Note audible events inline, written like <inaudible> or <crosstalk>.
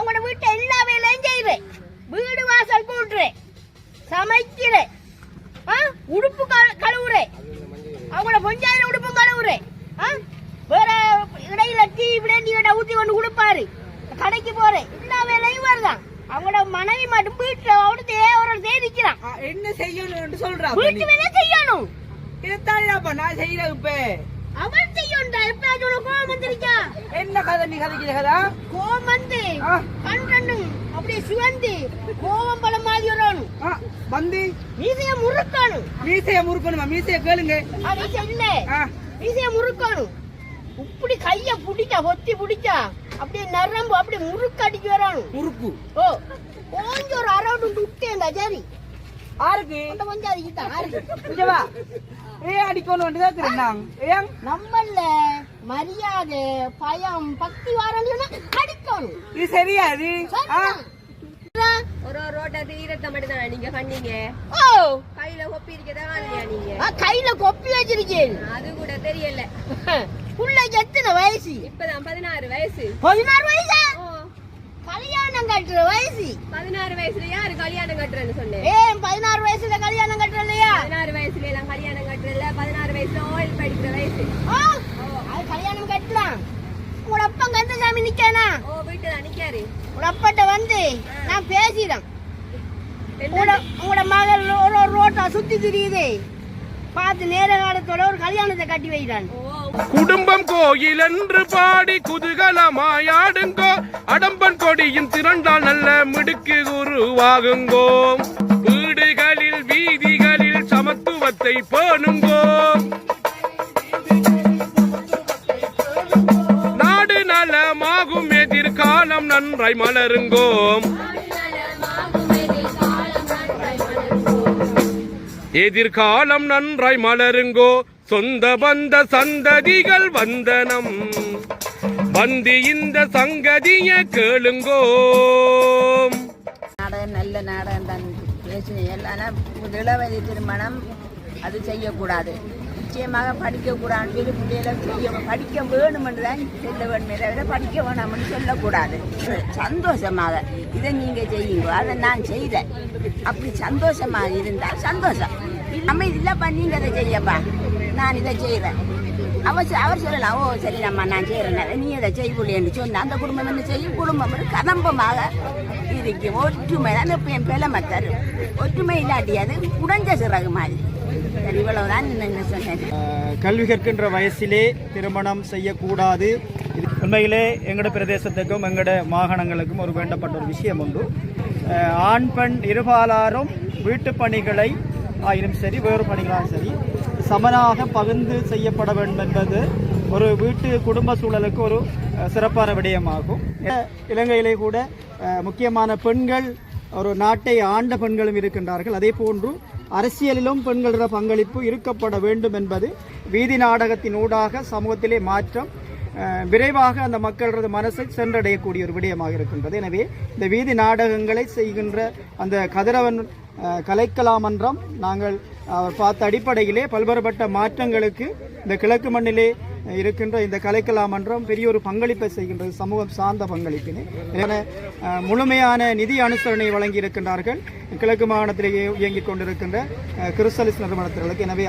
அவங்களோட வீட்டை எல்லா வேலையும் செய்கிறேன் வீடு வாசல் கூட்டுறேன் சமைக்கிறேன். ஆ? உடுப்பு கழு- கழுவுறேன். அவங்களோட பஞ்சாயத்து உடுப்பும் கழுவுறேன். ஆ? வேற இடையில டீ விடண்டி கிட்ட ஊத்தி கொண்டு கொடுப்பாரு. கடைக்கு போறேன். எல்லா வேலையும் வருதான். அவங்களோட மனைவி மட்டும் வீட்டுல அவனுக்கு ஒரு தேடிக்கிறான் ஆ, என்ன செய்யணும்னு சொல்றா வீட்டு வேலை செய்யணும். இதைத்தானேப்பா நான் செய்யறேன் இப்ப. அவன் செய்யணும்டா என்ன கதை நீ கதைக்கிற கதா கோவம் வந்து. கண் ரெண்டும் அப்படியே சிவந்து கோவம் பழம் மாதிரி வரணும் வந்து மீசைய முறுக்கணும் மீசைய முறுக்கணுமா? மீசைய கேளுங்க. அது இல்ல மீசைய முறுக்கணும் இப்படி கைய புடிச்சா ஒத்தி புடிச்சா அப்படியே நரம்பு அப்படியே முறுக்கடிக்கு வரணும் முறுக்கு. ஓ கொஞ்சம் ஒரு அரவுண்டு விட்டேன்டா சரி. ஆருக்கு அந்த கொஞ்சம் அதுக்கிட்ட ஆறு இங்க வா ஏன் அடிக்கணும் கேக்குறேன் நான். ஏன்? நம்மள மரியாதை பயம் பக்தி வாரன்னு அடிக்கணும். இது சரியா இது? ஒரு ரோட்டை தீரத்தை மட்டும் தானே நீங்க பண்ணீங்க? ஓ. கையில கொப்பி இருக்கதா இல்லையா நீங்க? கையில கொப்பி வச்சிருக்கேன். அது கூட தெரியல. <laughs> புள்ள எத்தனை வயசு? இப்பதான் பதினாறு வயசு. பதினாறு வயசா? கல்யாணம் கட்டுற வயசு. பதினாறு வயசுல யாரு கல்யாணம் கட்டுறேன்னு சொன்னேன் ஏன் பதினாறு வயசுல கல்யாணம் கட்டுற இல்லையா பதினாறு வயசுல எல்லாம் கல்யாணம் கட்டுறல பதினாறு வயசுல ஓயில் படிக்கிற வயசு அது கல்யாணம் கட்டலாம் உங்களோட அப்பா கந்தசாமி நிக்கானா ஓ வீட்டுல நிக்காரு உங்களோட அப்பாட்ட வந்து நான் பேசிடுறேன் உங்களோட உங்களோட மகள் ஒரு ரோட்டா சுத்தி திரியுது பார்த்து நேர காலத்தோட ஒரு கல்யாணத்தை கட்டி வைக்கிறான் ஓ குடும்பம் கோயில் என்று பாடி குதூகலமாயாடுங்கோ. அடம்பன் கொடியின் திரண்டால் நல்ல மிடுக்கு உருவாகுங்கோ. வீடுகளில் வீதிகளில் சமத்துவத்தை பேணுங்கோ. நன்றாய் மலருங்கோம். எதிர்காலம் நன்றாய் மலருங்கோ. சொந்த பந்த சந்ததிகள் வந்தனம். வந்து இந்த சங்கதிய கேளுங்கோ நாடகம் நல்ல நாடகம் தான். பேசினேன். ஆனால் திருமணம் அது செய்யக்கூடாது. நிச்சயமாக படிக்கக்கூடாது சொல்லி பிள்ளைகளை செய்ய படிக்க வேணுமென்று தான் சொல்ல வேணுமே தவிர படிக்க வேணாம்னு சொல்லக்கூடாது. சந்தோஷமாக இதை நீங்கள் செய்யுங்க. அதை நான் செய்தேன். அப்படி சந்தோஷமாக இருந்தால் சந்தோஷம். நம்ம இதெல்லாம் நீங்கள் அதை செய்யப்பா. நான் இதை செய்வேன் அவர் அவர் சொல்லலாம் ஓ சரி நம்ம நான் செய்கிறேன் நீ அதை செய்யலையேன்னு சொன்ன அந்த குடும்பம் என்ன செய்யும் குடும்பம் ஒரு கதம்பமாக இருக்கும். ஒற்றுமை தான் இப்போ என் பிளமை தரும். ஒற்றுமை இல்லாட்டி அது உடைஞ்ச சிறகு மாதிரி. சரி இவ்வளவுதான் என்ன சொன்னேன். கல்வி கற்கின்ற வயசிலே திருமணம் செய்யக்கூடாது. உண்மையிலே எங்களோட பிரதேசத்துக்கும் எங்களோட மாகாணங்களுக்கும் ஒரு வேண்டப்பட்ட ஒரு விஷயம் உண்டு. ஆண் பெண் இருபாலாரும் வீட்டு பணிகளை ஆயினும் சரி வேறு பணிகளாலும் சரி சமனாக பகிர்ந்து செய்யப்பட வேண்டும் என்பது ஒரு வீட்டு குடும்ப சூழலுக்கு ஒரு சிறப்பான விடயமாகும். இலங்கையிலே கூட முக்கியமான பெண்கள் ஒரு நாட்டை ஆண்ட பெண்களும் இருக்கின்றார்கள். அதே போன்று அரசியலிலும் பெண்களோட பங்களிப்பு இருக்கப்பட வேண்டும் என்பது வீதி நாடகத்தின் ஊடாக சமூகத்திலே மாற்றம் விரைவாக அந்த மக்களது மனசை சென்றடையக்கூடிய ஒரு விடயமாக இருக்கின்றது. எனவே இந்த வீதி நாடகங்களை செய்கின்ற அந்த கதிரவன் கலைக்கலா கலைக்கலாமன்றம் நாங்கள் பார்த்த அடிப்படையிலே பல்வேறுபட்ட மாற்றங்களுக்கு இந்த கிழக்கு மண்ணிலே இருக்கின்ற இந்த கலைக்கலா மன்றம் பெரிய ஒரு பங்களிப்பை செய்கின்றது சமூகம் சார்ந்த பங்களிப்பினை என முழுமையான நிதி அனுசரணை வழங்கி இருக்கின்றார்கள் கிழக்கு மாகாணத்திலேயே இயங்கிக் கொண்டிருக்கின்ற கிறிஸ்தலிஸ் நிறுவனத்திற்கு எனவே அவர்